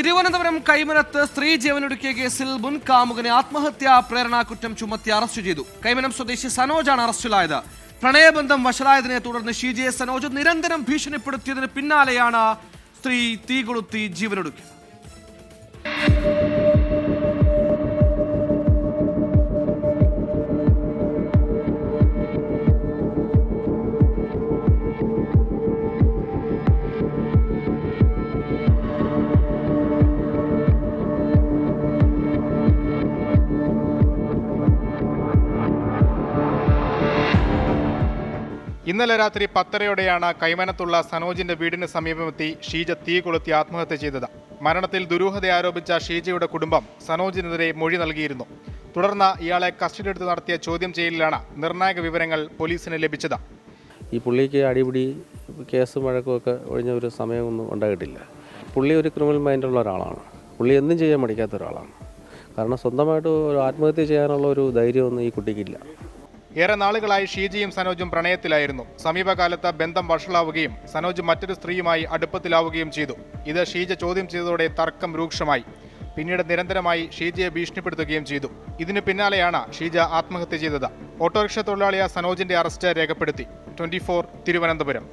തിരുവനന്തപുരം കൈമനത്ത് സ്ത്രീ ജീവനൊടുക്കിയ കേസിൽ മുൻ കാമുകനെ ആത്മഹത്യാ പ്രേരണാ കുറ്റം ചുമത്തി അറസ്റ്റ് ചെയ്തു. കൈമനം സ്വദേശി സനോജാണ് അറസ്റ്റിലായത്. പ്രണയബന്ധം വഷളായതിനെ തുടർന്ന് ഷീജയെ സനോജ് നിരന്തരം ഭീഷണിപ്പെടുത്തിയതിന് പിന്നാലെയാണ് സ്ത്രീ തീ കൊളുത്തി ജീവനൊടുക്കിയത്. ഇന്നലെ രാത്രി പത്തരയോടെയാണ് കൈമനത്തുള്ള സനോജിന്റെ വീടിന് സമീപമെത്തി ഷീജ തീ കൊളുത്തി ആത്മഹത്യ ചെയ്തത്. മരണത്തിൽ ദുരൂഹത ആരോപിച്ച ഷീജയുടെ കുടുംബം സനോജിനെതിരെ മൊഴി നൽകിയിരുന്നു. തുടർന്ന് ഇയാളെ കസ്റ്റഡിയെടുത്ത് നടത്തിയ ചോദ്യം ചെയ്യലിലാണ് നിർണായക വിവരങ്ങൾ പോലീസിന് ലഭിച്ചത്. ഈ പുള്ളിക്ക് അടിപിടി കേസ് വഴക്കുമൊക്കെ ഒഴിഞ്ഞ ഒരു സമയമൊന്നും ഉണ്ടായിട്ടില്ല. പുള്ളി ഒരു ക്രിമിനൽ മൈൻഡുള്ള ഒരാളാണ്. പുള്ളി എന്തും ചെയ്യാൻ മടിക്കാത്ത ഒരാളാണ്. കാരണം സ്വന്തമായിട്ട് ഒരു ആത്മഹത്യ ചെയ്യാനുള്ള ഒരു ധൈര്യമൊന്നും ഈ കുട്ടിക്കില്ല. ഏറെ നാളുകളായി ഷീജയും സനോജും പ്രണയത്തിലായിരുന്നു. സമീപകാലത്ത് ബന്ധം വഷളാവുകയും സനോജ് മറ്റൊരു സ്ത്രീയുമായി അടുപ്പത്തിലാവുകയും ചെയ്തു. ഇത് ഷീജ ചോദ്യം ചെയ്തതോടെ തർക്കം രൂക്ഷമായി. പിന്നീട് നിരന്തരമായി ഷീജയെ ഭീഷണിപ്പെടുത്തുകയും ചെയ്തു. ഇതിനു പിന്നാലെയാണ് ഷീജ ആത്മഹത്യ ചെയ്തത്. ഓട്ടോറിക്ഷ തൊഴിലാളിയ സനോജിന്റെ അറസ്റ്റ് രേഖപ്പെടുത്തി. ട്വന്റി തിരുവനന്തപുരം.